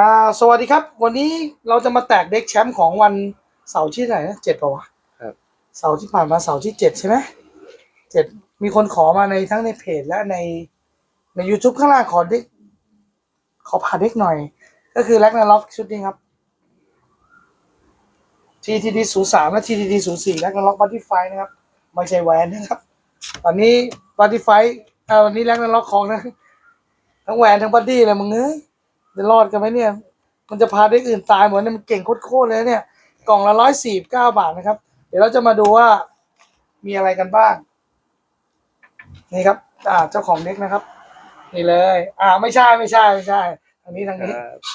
อ่าสวัสดีครับ วันนี้เราจะมาแตกเด็กแชมป์ของวันเสาร์ที่ไหนนะเจ็ดป่าวะครับ เสาร์ที่ผ่านมาเสาร์ที่เจ็ดใช่ไหมเจ็ดมีคนขอมาในทั้งในเพจและในใน YouTube ข้างล่างขอเด็กขอผ่าเด็กหน่อย ก็คือแล็กนาล็อกชุดนี้ครับ TTD 0 3และ TTD 0 4แล็กนาล็อกบัตตี้ไฟนะครับไม่ใช่แหวนนะครับ ตอนนี้บัตตี้ไฟเอ่อวันนี้แล็กนาล็อกของนะ ทั้งแหวนทั้งบัดดี้เลยมึงเอ้ย จะรอดกันไหมเนี่ย มันจะพาเด็กอื่นตายหมดเนี่ยมันเก่งโคตรๆเลยเนี่ย กล่องละร้อยสี่เก้าบาทนะครับ เดี๋ยวเราจะมาดูว่ามีอะไรกันบ้าง นี่ครับ อ่า เจ้าของเด็กนะครับ นี่เลย อ่า ไม่ใช่ไม่ใช่ไม่ใช่ทางนี้ทางนี้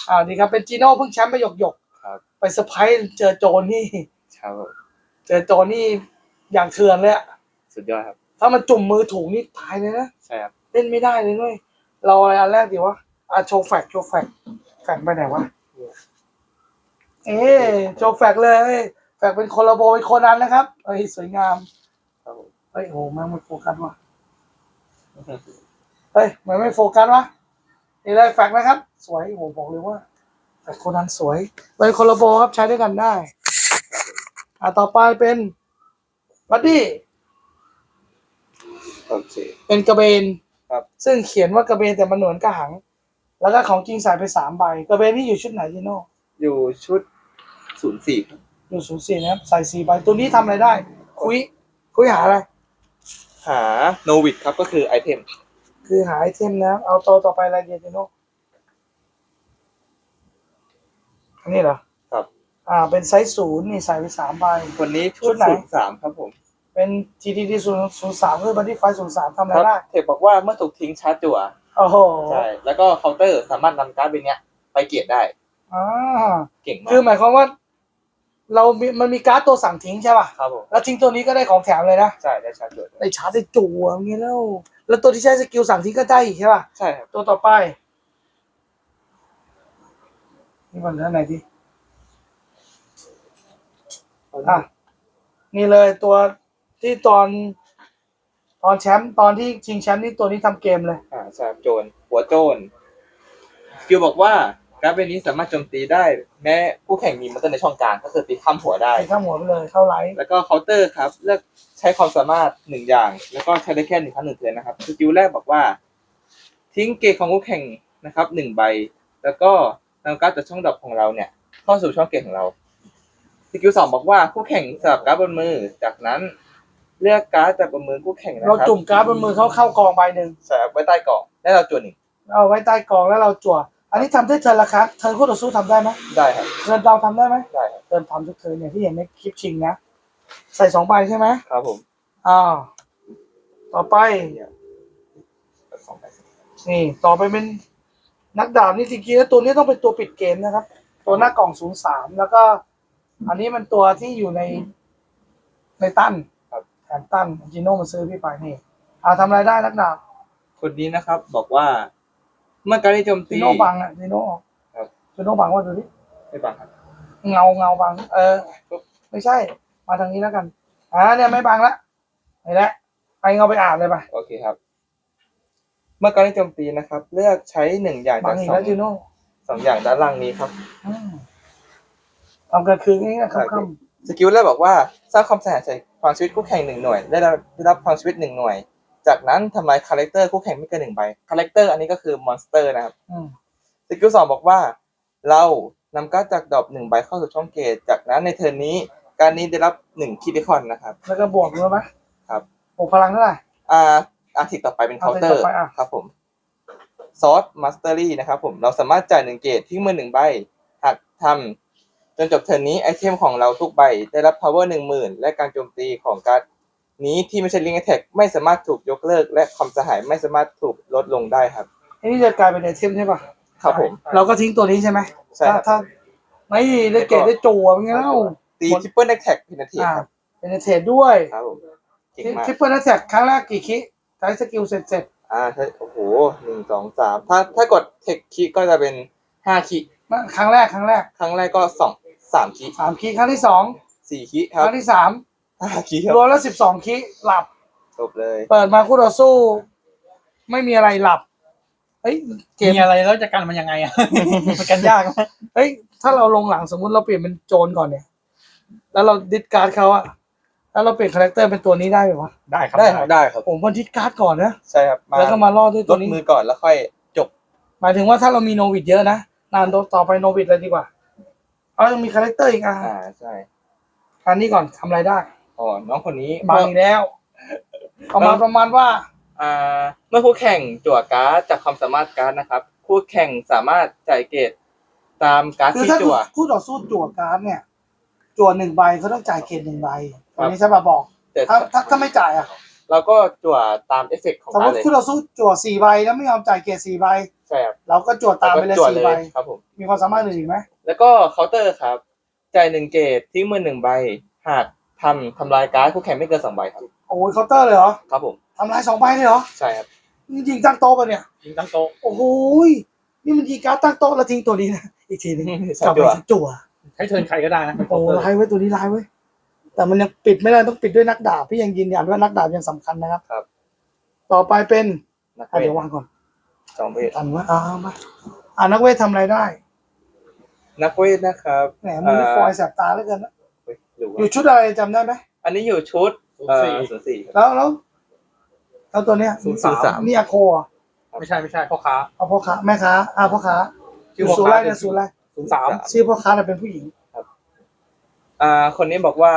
อ่า นี่ครับ เป็นจีโน่เพิ่งแชมป์ไปหยกหยกๆครับ ไปเซอร์ไพรส์เจอโจรนี่ ครับผมเจอโจรนี่อย่างเถื่อนเลยอะสุดยอดครับ ถ้ามันจุ่มมือถูกนี่ตายเลยนะ ใช่ครับ เล่นไม่ได้เลยด้วยเราอะไรอันแรกดีวะ อะโชว์แฟกโชว์แฟกแฟกไปไหนวะ เอ๊ะโชว์แฟกเลย แฟกเป็นคนละโบเป็นโคนนั้นนะครับ เฮ้ยสวยงามครับผมเฮ้ยโหแม่งไม่โฟกัสว่ะเฮ้ยมันไม่โฟกัสวะนี่เลยแฟกนะครับ สวยโหบอกเลยว่าแฟกโคนนั้นสวยเป็นคนละโบครับใช้ด้วยกันได้ อะต่อไปเป็นบัดดี้โอเคเป็นกระเบนครับ ซึ่งเขียนว่ากระเบนแต่มันเหมือนกระหัง แล้วก็ของจริงใส่ไปสามใบกระเบนนี่อยู่ชุดไหนจีโน่อยู่ชุดศูนย์สี่ครับ อยู่ศูนย์สี่นะครับใส่สี่ใบตัวนี้ทำอะไรได้ คุยคุยหาอะไร หาโนวิดครับก็คือไอเทมคือหาไอเทมนะครับเอาตัวต่อไปอะไรเดียจีโน่อันนี้เหรอครับ อ่า เป็นไซส์ศูนย์นี่ใส่ไปสามใบ คนนี้ชุชุดดไหน ศูนย์สามครับผมเป็น GTD ศูนย์ศูนย์สามคือบัตตี้ไฟศูนย์สามทำอะไรครับได้ เทปบอกว่าเมื่อถูกทิ้งชาร์จจั่ว โอ้โหใช่แล้วก็เคาน์เตอร์สามารถนำการ์ดใบเนี้ยไปเกียรได้อ่าเก่งมากคือหมายความว่า เรามีมันมีการ์ดตัวสั่งทิ้งใช่ป่ะ ครับผมแล้วทิ้งตัวนี้ก็ได้ของแถมเลยนะ ใช่ได้ชาร์จจั่วด้วยได้ชาร์จได้จั่วอย่างเงี้ยแล้ว แล้วตัวที่ใช้สกิลสั่งทิ้งก็ได้อีกใช่ป่ะ ใช่ครับตัวต่อไป นี่มันเท่าไหนดีอะ นี่เลยตัวที่ตอน ตอนแชมป์ตอนที่ชิงแชมป์นี่ตัวนี้ทำเกมเลย อ่าใช่ครับโจรหัวโจรสกิลบอกว่าการ์ดใบนี้สามารถโจมตีได้ แม้คู่แข่งมีมอนเตอร์ในช่องกลางก็คือตีข้ามหัวได้ใส่ข้ามหัวไปเลยเข้าไลท์แล้วก็เคาน์เตอร์ครับ เลือกใช้ความสามารถหนึ่งอย่าง แล้วก็ใช้ได้แค่หนึ่งครั้งหนึ่งเทือนนะครับสกิลแรกบอกว่า ทิ้งเกตของคู่แข่งนะครับหนึ่งใบ แล้วก็นำการ์ดจากช่องดรอปของเราเนี่ย เข้าสู่ช่องเกตของเราสกิลสองบอกว่าคู่แข่งสลับการ์ดบนมือจากนั้น เลือกการ์ดจากบนมือคู่แข่งนะคเรารับจุ่มการ์ดบนมือเขาเข้ากองใบหนึ่งใส่ไว้ใต้กล่องและเราจวนหนึ่งเอาไว้ใต้กองแล้วเราจั่ว อันนี้ทำได้เทิร์นละครับเทิร์นคู่ต่อสู้ทำได้ไหมได้ครับเทิร์นเราทำได้ไหมได้ครับเทิร์นทำทุกเทิร์นเนี่ยที่เห็นในคลิปชิงนะใส่สองใบใช่ไหมครับผมอ่าต่อไป สองใบนี่ ต่อไปเป็นนักดาบนี่จริงๆแล้วตัวนี้ต้องเป็นตัวปิดเกมนะครับ ตัวหน้ากล่องศูนย์สามแล้วก็ อันนี้มันตัวที่อยู่ในในตั้น ครับแถมตั้นจิโน่มาซื้อพี่ไปนี่อ่าทำอะไรได้นักดาบคนนี้นะครับ บอกว่า เมื่อการได้โจมจิตีโน่บังอะจิโน่ครับจิโน่บังว่าดูดิไม่บังครับ เงาเงาบัง เออ ไม่ใช่ มาทางนี้แล้วกันอ่าเนี่ยไม่บังละไอ้ละไปเงาไปอ่านเลยไปโอเคครับ เมื่อการได้โจมตีนะครับ เลือกใช้หนึ่งอย่างบัจางกอีกสอแล้วงจิโน่สองอย่างด้านล่างนี้ครับอืมทำกลางคืนนี้นะครับค่ำ สกิลแรกบอกว่าสร้างความเสียหายใส่ความชีวิตคู่แข่งหนึ่งหน่วย ได้รับได้รับความชีวิตหนึ่งหน่วย จากนั้นทำลายคาแรคเตอร์คู่แข่งไม่เกินหนึ่งใบคาแรคเตอร์อันนี้ก็คือมอนสเตอร์นะครับอืมสกิลสองบอกว่า เรานำการ์ดจากดรอปหนึ่งใบเข้าสู่ช่องเกตจากนั้นในเทิร์นนี้การนี้ได้รับหนึ่งคิดิคอนนะครับแล้วก็บวกรู้ไหมครับบวกพลังเท่าไหร่อ่าอาทิตย์ต่อไปเป็นเคาน์เตออาทิตย์ร์ต่อไปอะครับผมซอสมาสเตอรี่นะครับผมเราสามารถจ่ายหนึ่งเกตทิ้งมือหนึ่งใบหากทำ จนจบเทิร์นนี้ไอเทมของเราทุกใบได้รับ power หนึ่งหมื่นและการโจมตีของการ์ดนี้ที่ไม่ใช่ลิง k ์แท็กไม่สามารถถูกยกเลิก และความเสียหายไม่สามารถถูกลดลงได้ครับอันนี้จะกลายเป็นไอเทมใช่ป่ะครับผม เราก็ทิ้งตัวนี้ใช่ไหมใช่ครับ ถ้าถ้าไม่ได้เกรดได้จั่วเป็นไงเล่าตีทริปเปิลแท็กพินาทีอ่าครับเป็นเทรดด้วยครับผมเก่งมากทริปเปิลนัทแท็กครั้งแรกกี่คิใช้สกิลเสร็จเสร็จอ่าถ้าโอ้โหหนึ่งสองสามถ้าถ้ากดเทคคีก็จะเป็นห้าคีนั่นครั้งแรกครั้งแรก ครั้งแรกก็สอง สามคีสามคิครั้งที่สองสี่คีคครับรั้งที่สามห้าคีครับรวมแล้วสิบสองคิหลับ จบเลยเปิดมาคู่ต่อสู้ ไม่มีอะไรหลับเฮ้ยเกมมีอะไรแล้วจะกันมันยังไงอะ มันกันยากไหมเฮ้ยถ้าเราลงหลังสมมุติเราเปลี่ยนเป็นโจรก่อนเนี่ย แล้วเราดิสการ์ดเขาอะแล้วเราเปลี่ยนคาแรคเตอร์เป็นตัวนี้ได้ไหมวะได้ครับได้ครับได้ครับผมว่าดิสการ์ดก่อนนะใช่ครับแล้วก็มาล่อด้วยลตัวดนี้ มือก่อนแล้วค่อยจบหมายถึงว่าถ้าเรามีโนวิดเยอะนะนานต่อไปโนวิดเลยดีกว่า เอายังมีคาแรคเตอร์อีกอะอ่าใช่อันนี้ก่อนทำอะไรได้อ๋อน้องคนนี้บางอีกแล้วประมาณประมาณว่าอ่าเมื่อคู่แข่งจั่วการ์ดจากความสามารถการ์ดนะครับ คู่แข่งสามารถจ่ายเกรดตามการ์ดคือที่ถ้าจั่ว คู่ต่อสู้จั่วการ์ดเนี่ย จั่วหนึ่งใบเขาต้องจ่ายเกรดหนึ่งใบครัอับนนี้ใช่ป่ะบอก แต่ถ้าถ้าถ้าไม่จ่ายอะ เราก็จั่วตามเอฟเฟกต์ของสมมการ์ดติเลย คู่ต่อสู้จั่วสี่ใบแล้วไม่ยอมจ่ายเกรดสี่ใบ ใช่ครับเราก็จั่วตามไปเลยแวก็จั่วสี่ใบครับผม มีความสามารถอื่นอีกไหมแล้วก็เคาน์เตอร์ครับ จ่ายหนึ่งเกรดทิ้งมือหนึ่งใบ หากทำทำลายการ์ดคู่แข่งไม่เกินสองใบครับ โอ้ยเคาน์เตอร์เลยเหรอครับผม ทำลายสองใบเลยเหรอใช่ครับ นี่ยิงตั้งโต๊ะปะเนี่ย ยิงตั้งโต๊ะ โอ้โหยนี่มันยิงการ์ดตั้งโต๊ะแล้วทิ้งตัวนี้นะอีกทีหนึงใช่กลับไปจั่วที่จั่วใช้เทิร์นใครก็ได้นะเป็นโอ้โต๊ะลายไว้ตัวนี้ลายไว้แต่มันยังปิดไม่ได้ต้องปิดด้วยนักดาบพี่ยังยืนยันว่านักดาบยังสำคัญนะครับครับต่อไปเป็นนักอะเวเดี๋ทยววางก่อน สองเวทอันว่าอ่ามาอ่านักเวททำอะไรได้ นักเวทนะครับแหมมือนี่เอ่อฟอยล์แสบตาเหลือเกินนะเฮ้ยหรืออว่ายู่ชุดอะไรจำได้ไหมอันนี้อยู่ชุดศูนเอ่ย์อสี่ศูนย์สี่ครับ แล้วแล้วแล้วตัวเนี้ยศูนย์ศูนย์สาม นี่อาโคอะไม่ใช่ไม่ใช่พ่อค้า เอาพ่อค้าแม่ค้าอ่าพ่อค้าชื่อศูนย์พ่อไรค้าเนี่ยศูนย์ไรศูนย์สามชื่อพ่อค้าแต่ะเป็นผู้หญิงอ่า คนนี้บอกว่า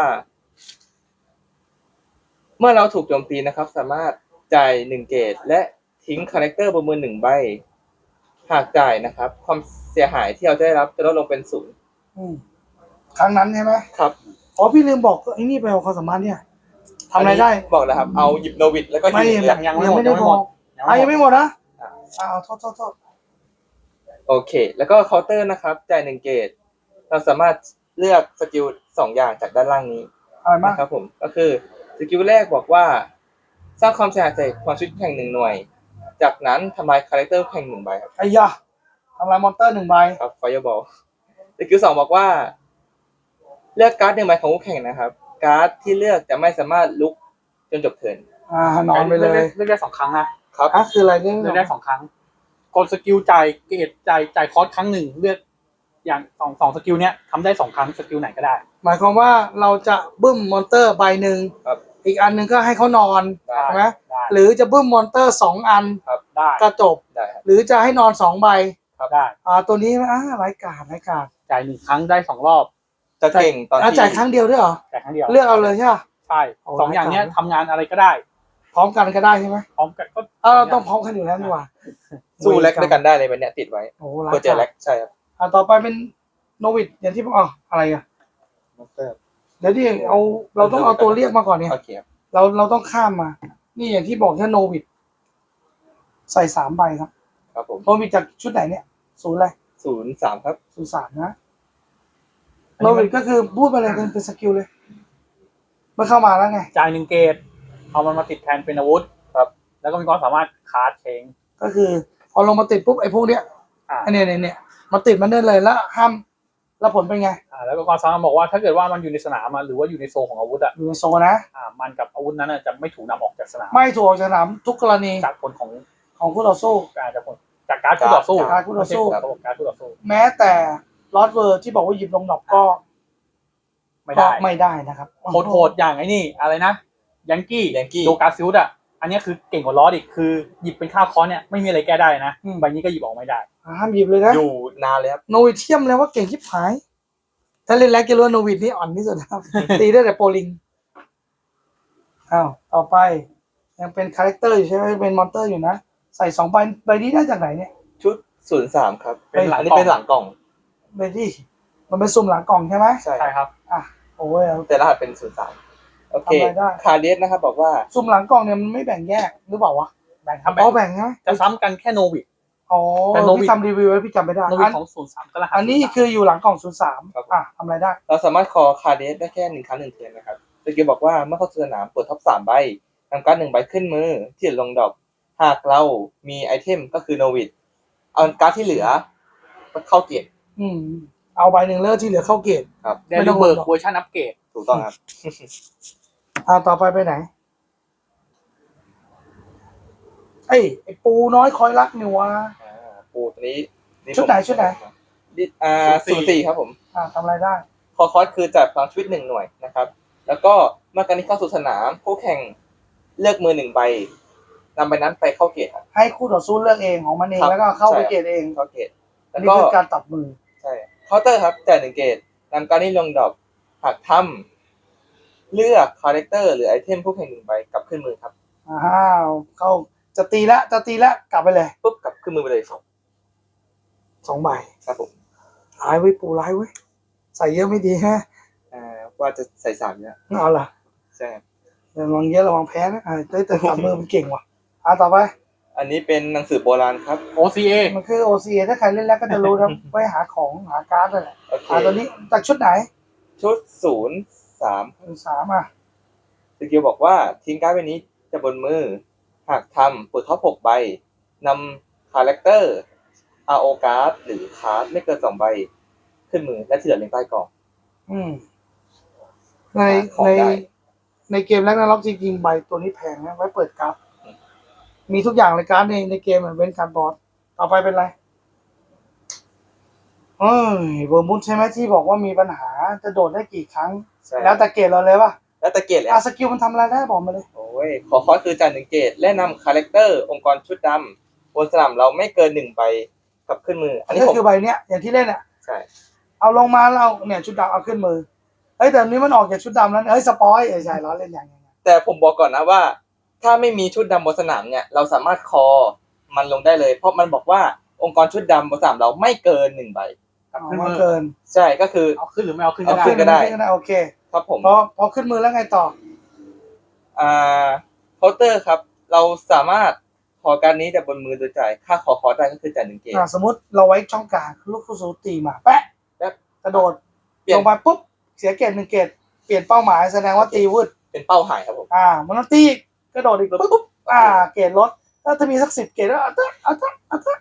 เมื่อเราถูกโจมตีนะครับ สามารถจ่ายหนึ่งเกตและ ทิ้งคาแรคเตอร์บนมือหนึ่งใบ หากจ่ายนะครับ ความเสียหายที่เราจะได้รับจะลดลงเป็นศูนย์อืมครั้งนั้นใช่ไหมครับอ๋อพี่ลืมบอกไอ้นี่ไปเอาความสามารถเนี่ยทำอะไรได้ นนี้บอกแล้วครับ เอาหยิบโนวิดแล้วก็ไม่ยิงยัเลือดยังไม่หมดได้ยังไม่หมดอะยังไม่หมดนะอะอ่าเอาโทษโทษโทษโอเค แล้วก็เคาน์เตอร์นะครับ จ่ายหนึ่งเกตเราสามารถเลือกสกิลสองอย่างจากด้านล่างนี้ อะไรมากนะครับผมก็คือสกิลแรกบอกว่า สร้างความเสียหายใส่ความชุดแข่งหนึ่งหน่วย จากนั้นทำลายคาแรคเตอร์แข่งหนึ่งใบครับไอ้ยาทำลายมอนเตอร์หนึ่งใบครับไฟบอลสกิลสองบอกว่า เลือกการ์ดหนึ่งใบของคู่แข่งนะครับ การ์ดที่เลือกจะไม่สามารถลุกจนจบเทิร์นอ่านอนไปเลย เลือกได้สองครั้งนะครับอะคืออะไรเนี่ยเลือกได้สองครั้งกดสกิลจ่ายเกรดจ่ายจ่ายคอร์สครั้งหนึ่งเลือกอย่างสองสองสกิลเนี้ยทำได้สองครั้งสกิลไหนก็ได้ หมายความว่าเราจะบึ้มมอนเตอร์ใบหนึ่งครับ อีกอันหนึ่งก็ให้เขานอนได้ ใช่ไหมได้หรือจะบึ้มมอนเตอร์สองอันได้ก็จบ ได้ครับหรือจะให้นอนสองใบได้อ่าตัวนี้อ่าไร้กาดไร้กาดจ่ายหนึ่งครั้งได้สองรอบจะเก่งตอนอะที่จ่ายครั้งเดียวด้วยเหรอจ่ายครั้งเดียวเลือกเอาเลยใช่ปะ ใช่โอ้สองอย่างเนี้ยได้ทำงานอะไรก็ได้ พร้อมกันก็ได้ใช่ไหมพร้อมกันก็เออต้องพร้อมกันอยู่แล้วนี่หว่าสู้แลกด้วยกันได้เลยมันเนี้ยติดไว้โอ้ไร้เพื่อเจอกาแลดกใช่ครับอ่าต่อไปเป็นโนวิดอย่างที่อ๋ออะไรอะเดี๋ยวดิเอาเราต้องเอาตัวเรียกมาก่อนเนี่ย โอเคครับเราเราต้องข้ามมา นี่อย่างที่บอกแค่โนวิดใส่สามใบครับครับผมโนวิดจากชุดไหนเนี่ยศูนย์อะไรศูนย์สามครับ ศูนย์สามนะโนวิดก็คือพูดไปเลยเป็นเป็นสกิลเลยเมื่อเข้ามาแล้วไง จ่ายหนึ่งเกตเอามันมาติดแทนเป็นอาวุธครับ แล้วก็มีความสามารถคาร์ดเชงก็คือพอลงมาติดปุ๊บไอ้พวกเนี้ยอ่าไอ้เนี่ยเนี่ยเนี่ยมาติดมันได้เลยแล้วห้าม แล้วผลเป็นไงอ่าแล้วก็ความสามารถบอกว่าถ้าเกิดว่ามันอยู่ในสนามอะหรือว่าอยู่ในโซนของอาวุธอะอยู่ในโซนนะ อ่ามันกับอาวุธนั้นอะจะไม่ถูกนำออกจากสนามไม่ถูกออกจากสนามทุกกรณีจากผลของของคู่ต่อสู้ การจากผลจากการคู่ต่อสู้จากการคู่ต่อสู้ ไม่ใช่ระบบการคู่ต่อสู้แม้แต่ลอตเวอร์ที่บอกว่าหยิบลงดอกก็ไม่ได้ก็ไม่ได้นะครับโหดๆอย่างไอ้นี่อะไรนะยังกี้ Yankee โดกาซิลด์อะ อันเนี้ยคือเก่งกว่าลอสอีกคือหยิบเป็นค่าคอนเนี่ยไม่มีอะไรแก้ได้นะใบนี้ก็หยิบออกไม่ได้ ห้ามหยิบเลยนะอยู่นานเลยครับโนวิดเทียมเลยว่าเก่งชิบหาย ถ้าเล่นแล้วเกลัวาโนวิดนี่อ่อนที่สุดครับ ตีได้แต่โปลิงอ้าวต่อไป ยังเป็นคาแรคเตอร์อยู่ใช่ไหมเป็นมอนเตอร์อยู่นะ ใส่สองใบใบนี้ได้จากไหนเนี่ย ชุดศูนย์สามครับเป็นหลังอันนี้กล่อง เป็นหลังกล่องใบที่มันเป็นสุ่มหลังกล่องใช่ไหมใช่ใช่ครับ อะโอ้ยแต่รหัสเป็นศูนย์สาม โอเคทำอะไรได้ คาเดสนะครับบอกว่าสุ่มหลังกล่องเนี่ยมันไม่แบ่งแยกหรือเปล่าวะแบ่งครับอ๋อแบ่งแบ่งใช่ไหมจะซ้ำกันแค่โนวิด อ๋อแต่ Novit พี่ทำรีวิวไว้พี่จำไม่ได้โนวิอัดนของศูนย์สามก็รหัสอันนี้คืออยู่หลังกล่องศูนย์สามครับผม อะทำอะไรได้เราสามารถคอคาเดสได้แค่หนึ่งครั้งหนึ่งเทิร์นนะครับสกิลบอกว่าเมื่อเข้าสู่สนามเปิดท็อปสามใบนำการ์ดหนึ่งใบขึ้นมือที่เหลือลงดอกหากเรามีไอเทมก็คือโนวิดเอาการ์ดที่เหลือเข้าเกียรอืม เอาใบหนึ่งเลิกที่เหลือเข้าเกต ครับเดลิเบิร์กเวอร์ชันอัปเกรดถูกต้องครับ อ่าต่อไปไปไหนเอ้ยไอ้ปูน้อยคอยรักนี่วะ อ่าอ้ตัวนี้นี่ชุดไหนผมชุดไหน ดิอ่าศูศูนนย์ย์สี่สี่ครับผม อ่าทำอะไรได้ คอคอสคือจัดพลังชีวิตหนึ่งหน่วยนะครับ แล้วก็เมื่อการนี้เข้าสู่สนามผู้แข่งเลือกมือหนึ่งใบนำใบนั้นไปเข้าเกตครับ ให้คู่ต่อสู้เลือกเองของมันเองครับ แล้วก็เข้าไปใช่เกตเองเข้าเกตอัแล้นวนี้ก็คือการตัดมือ ใช่เคาน์เตอร์ครับจ่ายหนึ่งเกตนำการนี้ลงดรอปหากทำ เลือกคาแรคเตอร์หรือไอเทมผู้แข่งหนึ่งใบกลับขึ้นมือครับอ้าวเข้าจะตีละจะตีละกลับไปเลยปุ๊บกลับขึ้นมือไปเลยครับสองใบครับผมร้ายไว้ยปูร้ายไว้ยใส่เยอะไม่ดีฮะอ่าว่าจะใส่สามเนี่ยเอาล่ะใช่ครับระวังเยอะระวังแพ้นะอ่าแต่แต่ตัดมือมันเก่งว่ะอ่าต่อไป อันนี้เป็นหนังสือโบราณครับ OCA มันคือ OCA ถ้าใครเล่นแล้วก็จะรู้นะไว้หาของหาการ์ดนั่นแหละโอเคอ่าตัวนี้จากชุดไหน ชุดศูนย์ สามสามอะสกิลบอกว่าทิ้งการ์ดใบนี้จะบนมือ หากทำเปิดท็อปหกใบนำคาแรคเตอร์อาโอการ์ดหรือคาร์ดไม่เกินสองใบ ขึ้นมือและที่เหลือเรียงใต้กล่อง อืม ในหาของในได้ ในเกมแรกนาล็อกจริงๆใบตัวนี้แพงนะไว้เปิดการ์ดมีทุกอย่างเลยการ์ดในในเกมอะเว้นการ์ดบอสต่อไปเป็นไรเอ้ยเวอร์มุนใช่ไหมที่บอกว่ามีปัญหาจะโดดได้กี่ครั้ง ใช่แล้วแต่เกรดเราเลยป่ะแล้วตะเกียบเลยอะสกิลมันทำอะไรได้บอกมาเลย โอ้ยขอคอสคือจานหนึ่งเกตและนำคาแรคเตอร์องค์กรชุดดำบนสนามเราไม่เกินหนึ่งใบกลับขึ้นมือ อันนี้ก็ผมคือใบเนี้ยอย่างที่เล่นอะ ใช่เอาลงมาแล้วเอาเนี่ยชุดดำเอาขึ้นมือเฮ้ยแต่อันนี้มันออกจากชุดดำแล้วเฮ้ยสปอยเอ้ยใช่ล้อเล่นอย่างเงี้ยแต่ผมบอกก่อนนะว่า ถ้าไม่มีชุดดำบนสนามเนี่ย เราสามารถคอมันลงได้เลย เพราะมันบอกว่าองค์กรชุดดำบนสนามเราไม่เกินหนึ่งใบ กลับเอาขึ้นมามือเกินใช่ก็คือเอาขึ้นหรือไม่เอาขึ้นเอาก็ได้ขึ้นก็ได้ขึ้นก็ได้โอเคครับผมพอพอขึ้นมือแล้วไงต่ออ่าเคาน์เตอร์ครับ เราสามารถขอการนี้จากบนมือโดยจ่ายค่าขอคอร์สได้ก็คือจ่ายหนึ่งเกตอ่าสมมติเราไว้ช่องกลางลูกคู่สูตีมาแปะแป๊บกระโดดเปลี่ยลนงไปปุ๊บเสียเกตหนึ่งเกตเปลี่ยนเป้าหมายแสดงว่าตีวืดเป็นเป้าหายครับผมอ่ามันต้องตีอีกกระโดดอีกปุ๊บอ่า เกตลดถ้าถ้ามีสักสิบเกตแล้วเอาเถอะเอาเถอะเอาเถอะ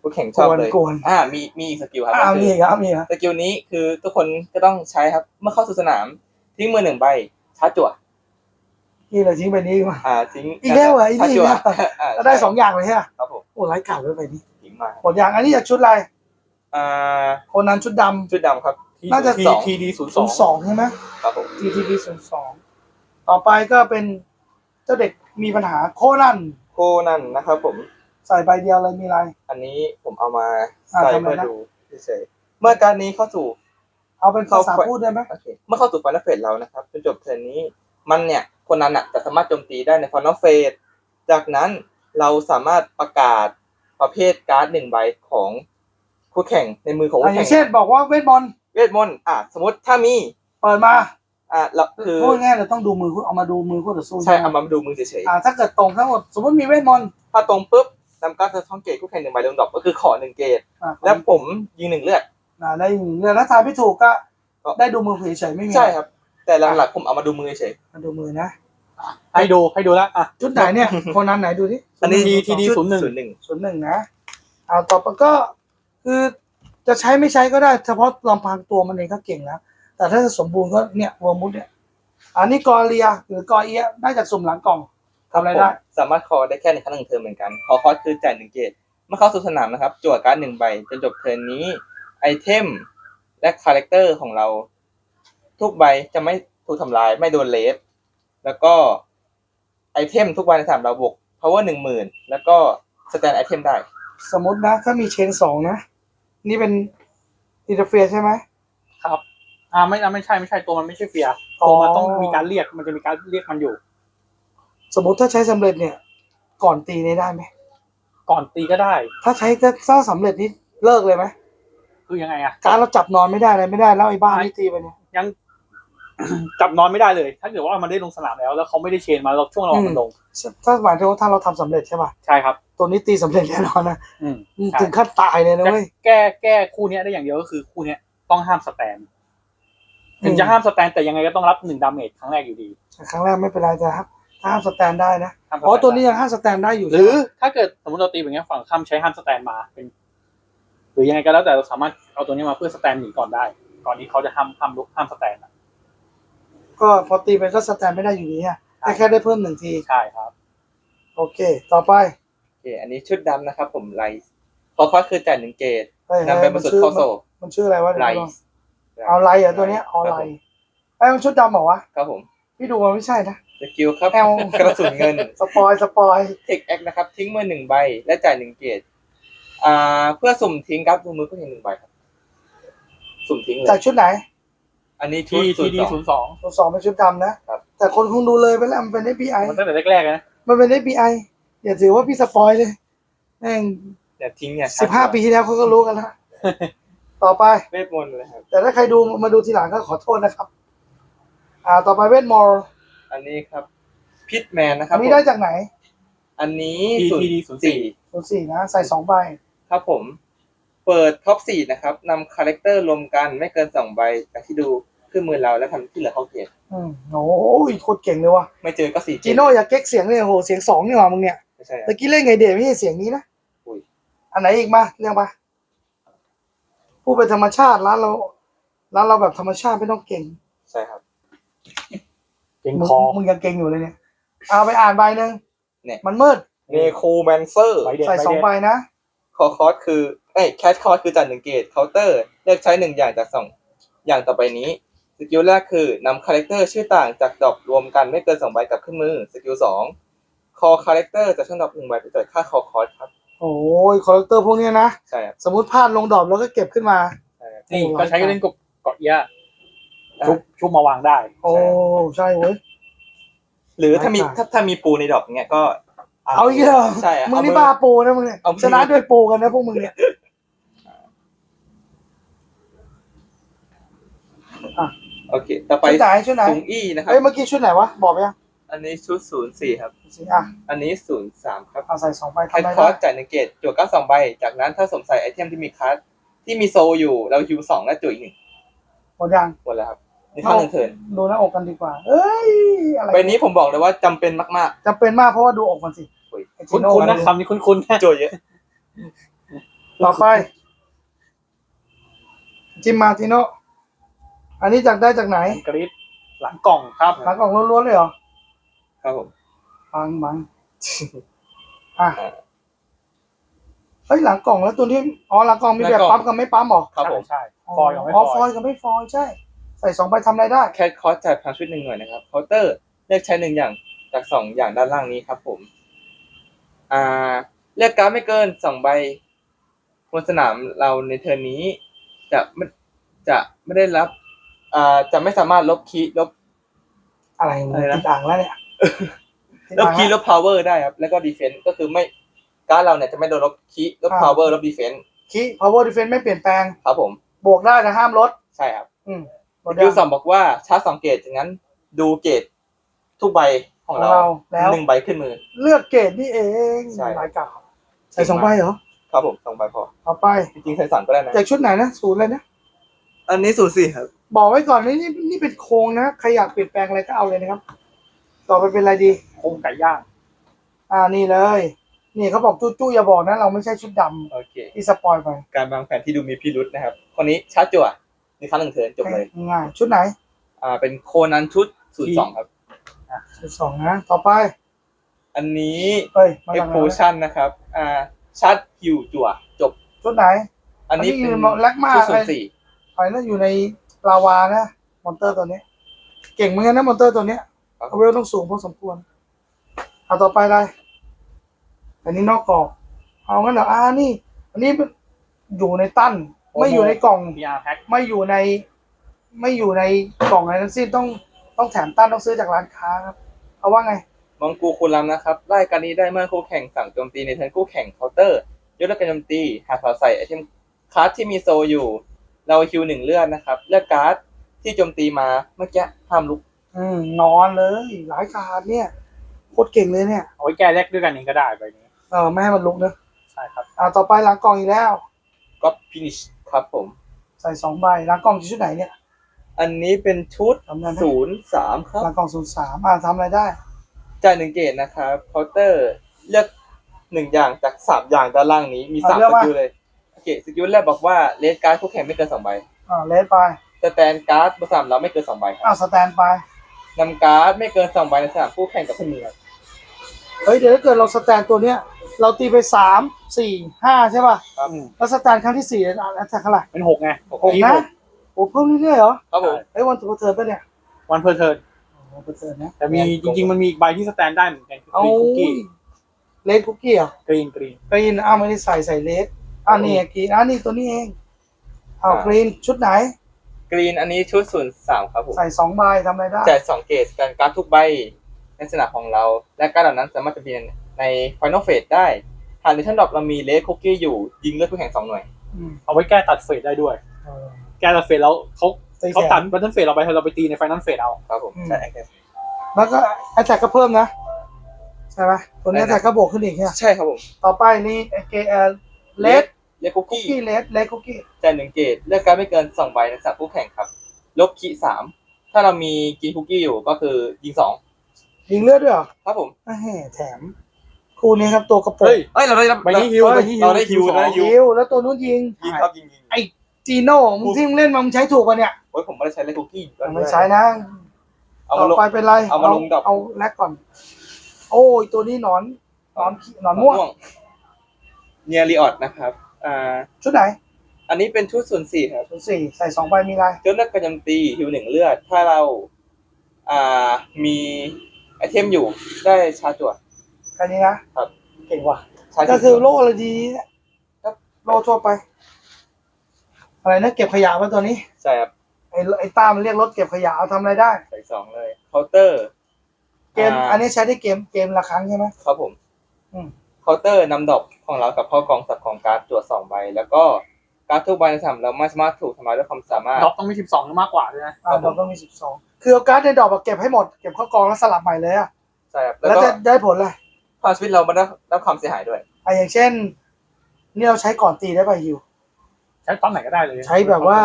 ผู้แข่งชอบเลยกวนอ่ามีมีอีกสกิลครับอ่าก็มีคืออีกครับมีอีกครับสกิลนี้คือทุกคนก็ต้องใช้ครับ เมื่อเข้าสู่สนามทิ้งมือหนึ่งใบชาร์จจั่วนี่เราทิ้งไปนี้มาอ่าทิ้งอีกแล้วเหรออีกชาร์จจั่วอีกแล้วอ่าก็ได้สองอย่างเลยใช่ไหมครับผมโอ้ไร้กาดไว้ไปนี้ทิ้งมาหมดอย่างอันนี้จากชุดอะไรอ่าคนนั้นชุดดชุดดำครับน่าจะทีสองทีดีศูนย์ำสศูอนงย์สองใช่ไหมครับผม GTP ศูนย์สองต่อไปก็เป็นเจ้าเด็กมีปัญหาโคนันโคนั่นนะครับผม ใส่ใบเดียวเลยมีอะไรอันนี้ผมเอามาอ่าใส่ทำไมเพื่อนะดูเฉยๆเมื่อการนี้เข้าสู่ เอาเป็นภาษาเข้าพูดได้ไหมโอเค เมื่อเข้าสู่ฟ i น a l เฟสเรานะครับจนจบเทิร์นนี้ มันเนี่ย คนนั้นอะจะสามารถโจมตีได้ในฟ i น a l เฟสจากนั้นเราสามารถประกาศประเภทการ์ดหนึ่งใบของคู่แข่งในมือของอะคู่อย่าแข่งงเช่นบอกว่าเวทมนต์เวทมนต์อะสมมติถ้ามีเปิดมาอะเราคือพูดง่ายๆเราต้องดูมือคู่เอามาดูมือคู่ต่อสู้ใช่ไหมเอามาดูมือเฉยอ่าถ้าเกิดตรงทั้งหมดสมมติมีเวทมนต์ๆถ้าตรงปุ๊บ นำการ์ดช่องเกตคู่แข่งหนึ่งใบลงดรอปก็คือขอหนึ่งเกตอ่าแล้วผมยิงหนึ่งเลือด อ่าได้หนึ่งเรื่องแล้วทายไม่ถูกก็ก็ ได้ดูมือเฉยๆไม่มีใช่ครับ แต่หลักๆผมเอามาดูมือเฉย มาดูมือนะ ให้ดูให้ดูแล้วอะ ชุดไหนเนี่ย คนนั้นไหนดูดิอันนี้ทีทีดีชุศูนย์หนึ่งศูนย์หนึ่งศูนย์หนึ่งนะเอาต่อไปก็คือจะใช้ไม่ใช้ก็ได้ เฉพาะลำพังตัวมันเองก็เก่งแล้ว แต่ถ้าจะสมบูรณ์ก็เนี่ยวอร์มุดเนี่ย อันนี้กอเรียหรือกอเอียได้จากสุ่มหลังกล่อง ทำอะไรได้ผมสามารถคอได้แค่หนึ่งครั้งหนึ่งเทิร์นเหมือนกันคอคอสคือจ่ายหนึ่งเกตเมื่อเข้าสู่สนามนะครับจั่วการ์ดหนึ่งใบจนจบเทิร์นนี้ไอเทมและคาแรคเตอร์ของเรา ทุกใบจะไม่ถูกทำลายไม่โดนเลสแล้วก็ไอเทมทุกใบในสนามเราบวก power หนึ่งหมื่นแล้วก็สแตนไอเทมได้ สมมตินะ ถ้ามีเชนสองนะ นี่เป็นอินเตอร์เฟซใช่ไหมครับ อ่าไม่อะไม่ใช่ไม่ใช่ตัวมันไม่ใช่เฟียร์อ๋อตัวมันต้องมีการเรียกมันจะมีการเรียกมันอยู่ สมมติถ้าใช้สำเร็จเนี่ย ก่อนตีนี่ได้ไหม ก่อนตีก็ได้ ถ้าใช้ถ้าสำเร็จนี่เลิกเลยไหม คือยังไงอะการเราจับนอนไม่ได้อะไรไม่ได้แล้วไอ้บ้านี่ตีไปเนี่ย ยัง จับนอนไม่ได้เลย ถ้าเกิดว่ามันได้ลงสนามแล้ว แล้วเขาไม่ได้เชนมาเราช่วงระหว่างมันลง ถ้าหมายถึงว่าถ้าเราทำสำเร็จใช่ป่ะ ใช่ครับ ตัวนี้ตีสำเร็จแน่นอนนะอืม อืมใช่ ถึงขั้นตายเลยนะเว้ย แก้แก้คู่เนี้ยได้อย่างเดียวก็คือคู่เนี้ยต้องห้ามสแตน ถึงจะห้ามสแตนแต่ยังไงก็ต้องรับหนึ่งดาเมจครั้งแรกอยู่ดี ครั้งแรกไม่เป็นไรแต่ครับ ถ้าห้ามสแตนได้นะห้ามสแตอ๋อตัวนี้ยังห้ามสแตนได้อยู่หรือถ้าเกิดสมมติเราตีแบบเนี้ยฝั่งข้ามใช้ห้ามสแตนมาเป็น หรือยังไงก็แล้วแต่เราสามารถเอาตัวนี้มาเพื่อสแตนหนีก่อนได้ ก่อนที่เขาจะห้ามห้ามลุกห้ามสแตนอะก็พอตีไปก็สแตนไม่ได้อยู่ดีอะใช่แค่แค่ได้เพิ่มหนึ่งที ใช่ครับ โอเค ต่อไปโอเคอันนี้ชุดดำนะครับผมไลท์คอคอสคือจ่ายหนึ่งเกตเฮ้ยนำไปบรรจุเข้าโซ่มันชื่ออะไรวะไลเดี๋ยวท์ก่อนเอาไลท์เหรอตัวเนี้ยเอาไลท์ไอ้ยมันชุดดำเหรอวะ ครับผม พี่ดูมันไม่ใช่นะ สกิลครับแอล กระสุนเงิน สปอยสปอยเทคแอคนะครับ ทิ้งมือหนึ่งใบ และจ่ายหนึ่งเกตอ่า เพื่อสุ่มทิ้งการ์ดบนมือก็เพียงหนึ่งใบครับ สุ่มทิ้งเลจากยชุดไหนอันนี้ชุที่ดทีดีศูศูนนย์ย์สองตัวสองเป็นชุดดำนะครับ แต่คนคงดูเลยไปแล้วมันเป็น API มันตั้งแต่แรกๆเลยนะมันเป็น API อย่าถือว่าพี่สปอยเลยแม่งเนี่ยทิ้งเนี่ยสิบห้าปีที่แล้วเขาก็รู้กันแล้วต่อไป เวทมนต์เลยครับแต่ถ้าใครดูมาดูทีหลังก็ขอโทษนะครับ อ่าต่อไปเวทมอร์อันนี้ครับพิทแมนนะครัอับนนี้ผมได้จากไหนอันนี้ที่ศูนที่ดีย์ศูนย์สี่ สี่ศูนย์สี่นะใส่สองใบครับผม เปิดท็อปสี่นะครับนำคาแรคเตอร์รวมกันไม่เกินสองใบจากที่ดูขึ้นมือเราแล้วทำที่เหลือเข้าเกตอืมโอ้ยโคตรเก่งเลยว่ะไม่เจอก็สี่เกจีตโน่อย่าเก๊กเสียงเลยโอ้โหเสียงสองนี่หว่ามึงเนี่ยไม่ใช่ครับตะกี้เล่นไงเดทไม่ใช่เสียงนี้นะอุ้ย อันไหนอีกมาเรื่องมาพูดเป็นธรรมชาติร้านเราร้านเราแบบธรรมชาติไม่ต้องเก่ง ใช่ครับ เก่งมึงคอ มึงยังเก่งอยู่เลยเนี่ย เอาไปอ่านใบหนึ่งเนี่ย มันมืด เนโคแมนเซอร์ใบเด็ดใส่ใบสองเด็ดใบนะ คอคอสคือ เอ้ยแคชคอสคือจัดหนึ่งเกตเคาน์เตอร์ เลือกใช้หนึ่งอย่างจากสองอย่างต่อไปนี้ สกิลแรกคือนำคาแรคเตอร์ชื่อต่างจากดอกรวมกันไม่เกินสองใบกลับขึ้นมือ สกิลสองคอคาแรคเตอร์จากช่องดอกหนึ่งใบไปจ่ายค่าคอคอสครับ โอ้ยคอลเลกเตอร์พวกเนี้ยนะ ใช่ครับ สมมติพลาดลงดอกแล้วก็เก็บขึ้นมาใช่ครับนี่โอ้ก็ใช้หลายเล่นกับเกาะเอี้ยอะ ชุบชุบมาวางได้ โอ้ใช่เว้ย หรือถ้ามีหลายถ้าถ้ามีปูในดอกเนี้ยก็เอาอีกแล้วใช่อะมึงเอนี่มือบ้าปูนะมึงเนี่ยเอามือชนะด้วยปูกันนะพวกมึงเนี่ยโอเค ต่อไปชุดไหนชุดไหนซุงอี้นะครับเฮ้ยเมื่อกี้ชุดไหนวะ บอกไปยังอันนี้ชุดศูนย์สี่ครับสิอะอันนี้ศูนย์สามครับเอาใส่สองใบแคทำทไมคอได้สจ่ายหนึ่งเกตจั่วก้าสองใบ จากนั้นถ้าสวมใส่ไอเทมที่มีคัสที่มีโซลอยู่ เราฮิวสองและจั่วอีกหนึ่งหมดยังหมดแล้วครับ นี่ข้อหนึ่งเทิร์นดูหน้าอกกันดีกว่า เอ้ย อะไรใบนี้ผมบอกเลยว่าจำเป็นมากจำเป็นมากเพราะว่าดูอกมันสิๆโอ้ยไอ้จิคุ้นโน่ๆนะคำนี้คุ้นๆนะจั่วเยอะ ต่อไป จิมมาติโนอันนี้จากได้จากไหนกรีดหลังกล่องครับ หลังกล่องล้วนๆเลยเหรอครับผมบังบังอะเฮ้ยหลังกล่องแล้วตัวนี้อ๋อหลังกล่องมีแบบปั๊มกับไม่ปั๊มเหรอครับผม ใช่ใช่ฟอยล์กับไม่อ๋อฟฟออยล์ล์กับไม่ฟอยล์ใช่ ใส่สองใบทำอะไรได้ แคทคอสจ่ายพลังชุดหนึ่งหน่วยนะครับเคาน์เตอร์เลือกใช้หนึ่งอย่างจากสองอย่างด้านล่างนี้ครับผม อ่า เลือกการ์ดไม่เกินสองใบบนสนามเราในเทิร์นนี้ จะไม่จะไม่ได้รับ อ่าจะไม่สามารถลบคีย์ลบ อะไรมึงอะไรนะ ติดอ่างแล้วเนี่ยติดลบอ่างคีย์ลแล้วบพาวเวอร์ได้ครับ แล้วก็ดีเฟนต์ก็คือไม่การ์ดเราเนี่ยจะไม่โดนลบคีย์ลบอ่าพาวเวอร์ลบดีเฟนต์คี power defense ไม่เปลี่ยนแปลง ครับผม บวกได้แต่ห้ามลด ใช่ครับ อืมหมส ดกิยัลงสองบอกว่าชาร์จสองเกตจากนั้น ดูเกตทุกใบของเราของเราแล้ว หนึ่งใบขึ้นมือ เลือกเกรดนี่เองใช่รายกาศใส่สองใบเหรอครับผมสองใบพอต่อไปจริงๆใส่สามก็ได้นะ จากชุดไหนนะศูนย์เลยนะ อันนี้ศูนย์สี่ครับ บอกไว้ก่อนนี่นี่นี่เป็นโครงนะใครอยากเปลี่ยนแปลงอะไรก็เอาเลยนะครับ ต่อไปเป็นอะไรดี โครงไก่ย่างอ่านี่เลย นี่เขาบอกจู้จู้อย่าบอกนะ เราไม่ใช่ชุดดำโอเค ที่สปอยไป การวางแผนที่ดูมีพิรุษนะครับ คนนี้ชาร์จจั่วในครั้งหนึ่งเทิร์นจบเลยง่ายชุดไหน อ่า เป็นโคนันชุดศูนย์สองครับชุดสองนะต่อไป อันนี้เฮ้ยมาเอ็กจากไหโพนวะชั่นนะครับ อ่าชาร์จฮิวจั่วจบ ชุดไหน อันนี้อันนี้เป็นอยู่แล็กมาชุดศูนย์สี่อะไรนั่นอยู่ในลาวานะมอนเตอร์ตัวนี้ เก่งเหมือนกันนะมอนเตอร์ตัวเนี้ยครับเอาเวลต้องสูงพอสมควรเอาต่อไปอะไรอันนี้นอกกรอบเอางั้นเหรออ่านี่ อันนี้มันอยู่ในตั้น ไม่อยู่ในกล่องพีอาร์แพ็คไม่อยู่ใน ไม่อยู่ในกล่องอะไรทั้งสิ้นต้องต้องแถมตั้นต้องซื้อจากร้านค้าครับเอาว่าไง มองกูคูลัมนะครับไล่การนี้ได้เมื่อคู่แข่งสั่งโจมตีในเทิร์นคู่แข่งเคาน์เตอร์ยกเลิกการโจมตีหากเขาใส่ไอเทมคาร์ดที่มีโซอยู่ เราคิวหนึ่งเลือดนะครับ เลือกการ์ดที่โจมตีมาเมื่อกี้ห้ามลุก อืมนอนเลยหลายการดเนี่ยโคตรเก่งเลยเนี่ยเอาไว้แก้แลกด้วยกันเองก็ได้ใบนี้ เออไม่ให้มันลุกเนอะใช่ครับอ่าต่อไปหลังกล่องอีกแล้ว ก็พินิช ครับผม ใส่สองใบหลังกล่องชุดไหนเนี่ย อันนี้เป็นชุดทำงานได้ศูนย์สามครับหลังกล่องศูนย์สามอ่าทำอะไรได้ จ่ายหนึ่งเกตนะครับเคาน์เตอร์เลือกหนึ่งอย่างจากสามอย่างด้านล่างนี้มีสามเอาเลือกสมา กิลเลยโอเคสกิลแรกบอกว่าเลสการ์ดคู่แข่งไม่เกินสองใบอ่าเลสไปสแตนการ์ดบนสนามเราไม่เกินสองใบคอ่ารับสแตนไป นำการ์ดไม่เกินสองใบในสนามคู่แข่งกับขึ้นมือครับเฮ้ยเดี๋ยวถ้าเกิดเราสแตนตัวเนี้ย เราตีไปสามสี่ห้าใช่ป่ะครับอืมแล้วสแตนครั้งที่สี่อะแท็กเท่าไหร่เป็นหกไงหกนะโอ้เพิ่มเรื่อยๆเหรอครับผมไอ้วันตัวเธอปะเนี่ยวันเพอร์เทิร์นโอ้เธอนะแต่มีจริงๆมันมีอีกใบที่สแตนได้เหมือนกันคือเอาคุกกี้เลดคุกกี้เหรอะกรีนกรีนกรีนอ้าวไม่ได้ใส่ใส่เลดอ่านี่กรีนอ่านี่ตัวนี้เองอ้าวกรีนชุดไหนกรีนอันนี้ชุดศูนย์สามครับผม ใส่สองใบทำอะไรได้จ่ายสองเกตกันการดทุกใบในสนามของเรา และการดเหล่านั้นสามารถจะเปลี่ยน ใน Final Phase ได้หากในชั้นดรอปเรามีเลสคุกกี้อยู่ยิงเลือดผู้แข่งสองหน่วยอืมเอาไว้แก้ตัดเฟสได้ด้วย เออ แก้ตัดเฟสแล้วเขาตีแขน เขาตัดบัตเทิลเฟสเราไปเราไปตีในไฟนอลเฟสเอา ครับผมอืม ใช่ครับแล้วก็แอตแทกก็เพิ่มนะ ใช่ไหมตัวนี้แอตแทกก็บวกขึ้นอีกเนี่ยใช่ครับผมต่อไปนี่เกเอเลดเลสคุกคุกกี้กี้เลดเลดคุกกี้จ่ายหนึ่งเกตเลือกการดไม่เกินสองใบในสนามผู้แข่งครับ ลบคีสามถ้าเรามีกินคุกกี้อยู่ก็คือยิงสองยิงเลือดด้วยเหรอครับผม อ่าแหมแถม คู่นี้ครับตัวกระโปรเฮ้งยเอ้ยเราได้รับใบนี้ฮิวเราใบนี้ฮิวเราได้ฮิวเราได้ฮิวยิวแล้วตัวนู้นยิง ยิงครับยิงยิงไอ้จีโน่มึงที่มึงเล่นมามึงใช้ถูกป่ะเนี่ยโอ้ยผมไม่ได้ใช้เลสคุกกี้ไม่ใช้นะเอาต่มาลองไปเป็นไรเอามาลงดอกเอาแลกก่อน โอ้ยตัวนี้หนอนหนอนหนอนม่วงเนียรีออดนะครับอ่าชุดไหนอันนี้เป็นชุดส่วนสี่ครับชุดสี่ใส่สองใบมีอะไรจนเลือกประจำตีฮิวหนึ่งเลือด ถ้าเรา อ่ามีไอเทมอยู่ได้ชาร์จจั่วแค่นี้นะครับ เก่งว่ะชาร์จก็คือโลจั่วอะไรดีเนี่ยครับโลทั่วไป อะไรนะเก็บขยะมาตัวนี้ ใช่ครับไอ้ไอ้ต้ามันเรียกรถเก็บขยะเอาทำอะไรได้ ใส่สองเลยเคาน์เตอร์ เกมอันนี้ใช้ได้เกมเกมละครั้งใช่ไหมครับผมอืมเคาน์เตอร์นำดอกของเรากับเข้ากองสับของการ์ดจั่วสองใบแล้วก็การ์ดทุกใบในสนามเราไม่สามารถถูกทำลายด้วยความสามารถ ดรอปต้องมีสิบสองมากกว่าด้วยนะอ่าครับผมดอกต้องมีสิบสองคือเอาการ์ดในดอกมาเก็บให้หมด เก็บเข้ากองแล้วสลับใหม่เลยอะใช่ครับ แล้วแล้วก็จะได้ผลอะไร พลังชีวิตเราไม่ได้รับความเสียหายด้วย อะอย่างเช่น นี่เราใช้ก่อนตีได้ป่ะฮิว ใช้ตอนไหนก็ได้เลยใช้แบบว่า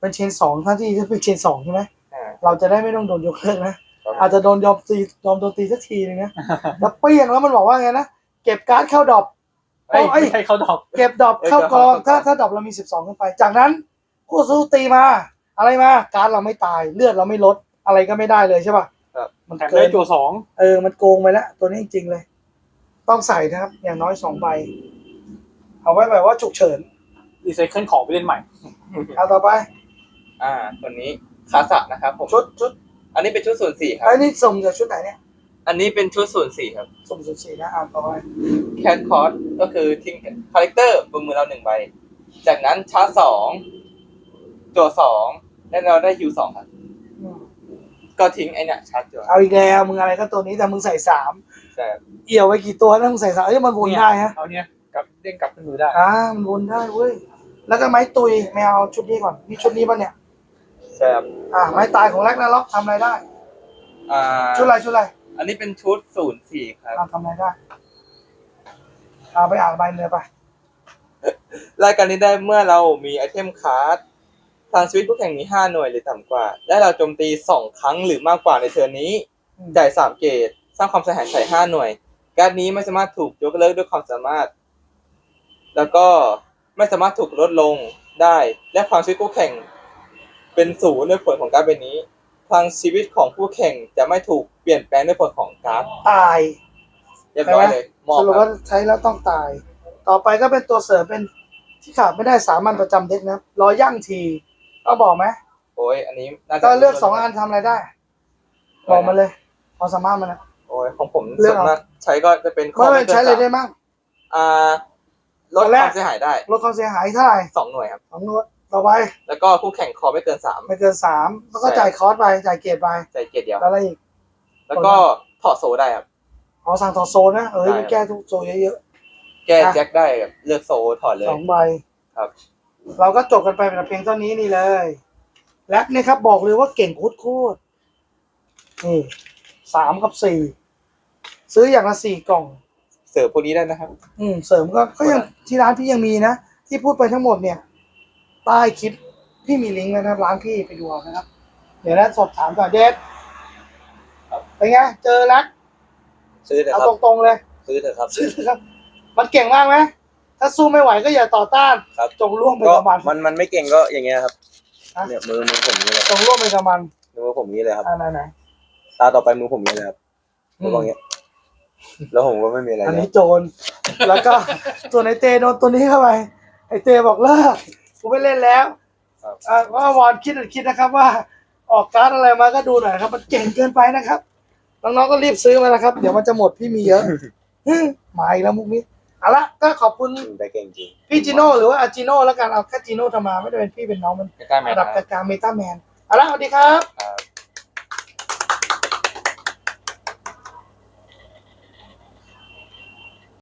เป็นเชนสองท่านที่จะเป็นเชนสองใช่ไหมอ่าเราจะได้ไม่ต้องโดนยกเลิกนะครับอาจจะโดนยอมตียอมโดนตีสักทีนึงนะ แล้วเปี้ยงแล้วมันบอกว่าไงนะ เก็บการ์ดเข้าดรอป เอ้ยเอ้ย ไม่ใช่เขาดรอปเก็บดรอปเข้ากอง ถ้าถ้าดรอปเรามีสิบสองขึ้นไป จากนั้นคู่สู้ตีมา อะไรมา การ์ดเราไม่ตาย เลือดเราไม่ลด อะไรก็ไม่ได้เลยใช่ป่ะ ครับ มันแถมเกิได้นจั่วสองเออ มันโกงไปแล้วตัวนี้จริงๆเลย ต้องใส่นะครับ อย่างน้อยสองใบ เอาไว้แบบว่าฉุกเฉินรีไซเคิลของไปเล่นใหม่ เอาต่อไป อ่า ตัวนี้คาสะนะครับผมชุดชุดอันนี้เป็นชุดส่วนสี่ครับ ไอ้นี่ส่งจากชุดไหนเนี่ย อันนี้เป็นชุดส่วนสี่ครับส่งชุดสี่นะอ่านต่อไปแคทคอร์สก็คือทิ้งคาแรคเตอร์บนมือเราหนึ่งใบ จากนั้นชาร์จสองจั่วสองและเราได้ฮิวสองครับอืม ก็ทิ้งไอเนี่ยชาร์จจั่วเอาอีกแล้วมึงอะไรก็ตัวนี้แต่มึงใส่สามใช่ครับเอี่ยวไปกี่ตัวนะมึงใส่สามเอ้ยมันวนได้ฮะเอาเนี่ยกลับเด้งกลับขึ้นมือได้อ่ามันวนได้เว้ยแล้วก็ไม้ตุยไม่เอาชุดนี้ก่อนนี่ชุดนี้ป่ะเนี่ยใช่ครับอ่าไม้ตายของแรกนาล็อกทำอะไรได้ อ่าชุดอะไรชุดอะไรอันนี้เป็นชุดศูนย์สี่ครับอ่าทำอะไรได้เอาไปอ่านใบเนื้อไปรายการนี้ได้เมื่อเรามีไอเทมคาร์ด ทางชีวิตผู้แข่งมีห้าหน่วยหรือต่ำกว่าและเราโจมตีสองครั้งหรือมากกว่าในเทิร์นนี้อืมจ่ายสามเกตสร้างความเสียหายใส่ห้าหน่วย การดนี้ไม่สามารถถูกยกเลิกด้วยความสามารถ แล้วก็ไม่สามารถถูกลดลงได้ และความชีวิตคู่แข่ง เป็นศูนย์ด้วยผลของการดใบนี้พลังชีวิตของผู้แข่งจะไม่ถูกเปลี่ยนแปลงด้วยผลของการ์ดตายเรียบร้อยเลยมอบสรุปครัว่าบใช้แล้วต้องตาย ต่อไปก็เป็นตัวเสริมเป็นที่ขาดไม่ได้สามัญประจำเด็กนะรอย่างที ก็บอกไหมโอ้ยอันนี้น่าจะก็เลือกสองอันทำอะไรได้ บอกมาเลยความสามารถมันนะ โอ้ยของผมเลืส่อกวนเอา มากใช้ก็จะเป็นไม่ไม่กินใช้เลยได้สามมั้งอ่าลดอันแรคกวามเสียหายได้ลดความเสียหายเท่าไหร่สองหน่วยครับ สองนวดต่อไปแล้วก็คู่แข่งคอไม่เกินสามไม่เกินสามแล้วก็ใช่จ่ายคอร์สไปจ่ายเกียรติไปใจเกตเดียว แล้วอะไรอีก แล้วก็ถอดโซได้ครับ ขอสั่งต่อโซนนะเออได้ มันแก้ทุกโซนเยอะแก้อะแจ็คได้ครับเลือกโซถอดเลๆย สองใบครับ เราก็จบกันไปเป็นเพียงเท่านี้นี่เลยแล็กเนี่ยครับ บอกเลยว่าเก่งโคตรๆนี่สามกับสี่ซื้ออย่างละสี่กล่อง เสิร์ฟพวกนี้ได้นะครับ อืมเสริมก็ก็ยังที่ร้านพี่ยังมีนะ ที่พูดไปทั้งหมดเนี่ย ใต้คลิปพี่มีลิงก์นะครับ ร้านพี่ไปดูเอานะครับ เดี๋ยวนะสอบถามก่อนเดชครับเป็นไง เจอแล้วซื้อเถอะเอาครับตรงๆเลย ซื้อเถอะครับ ซื้อเลยครับ มันเก่งมากไหม ถ้าสู้ไม่ไหวก็อย่าต่อต้านครับ จงร่วมไปก็กับมันมันมันไม่เก่งก็อย่างเงี้ยครับฮะเนี่ยมือมือผมนี้เลยจงร่วมไปกับมันมือผมนี้เลยครับอ่าไหนไหนตาต่อไปมือผมนี้เลยครับมือบอกเงี้ยฟแล้วผมก็ไม่มีอะไรอันเลยนี้โจร แล้วก็ส่วนไอเตโดนตัวนี้เข้าไปไอเตบอกเลิกกูไม่เล่นแล้วอ่าว่าวอนคิดคิดนะครับว่า ออกการ์ดอะไรมาก็ดูหน่อยนะครับ มันเก่งเกินไปนะครับน้องๆก็รีบซื้อมานะครับ เดี๋ยวมันจะหมดพี่มีเยอะมาอีกแล้วมุกนี้ เอาละก็ขอบคุณได้เก่งจริงพี่จิโน่หรือว่าอาจิโน่แล้วกันเอาแค่จิโน่ทำมาไม่ได้เป็นพี่เป็นน้องมันใกล้ๆไหมระคดัรับบกลางๆเมตาแมนเอาละสวัสดีครับ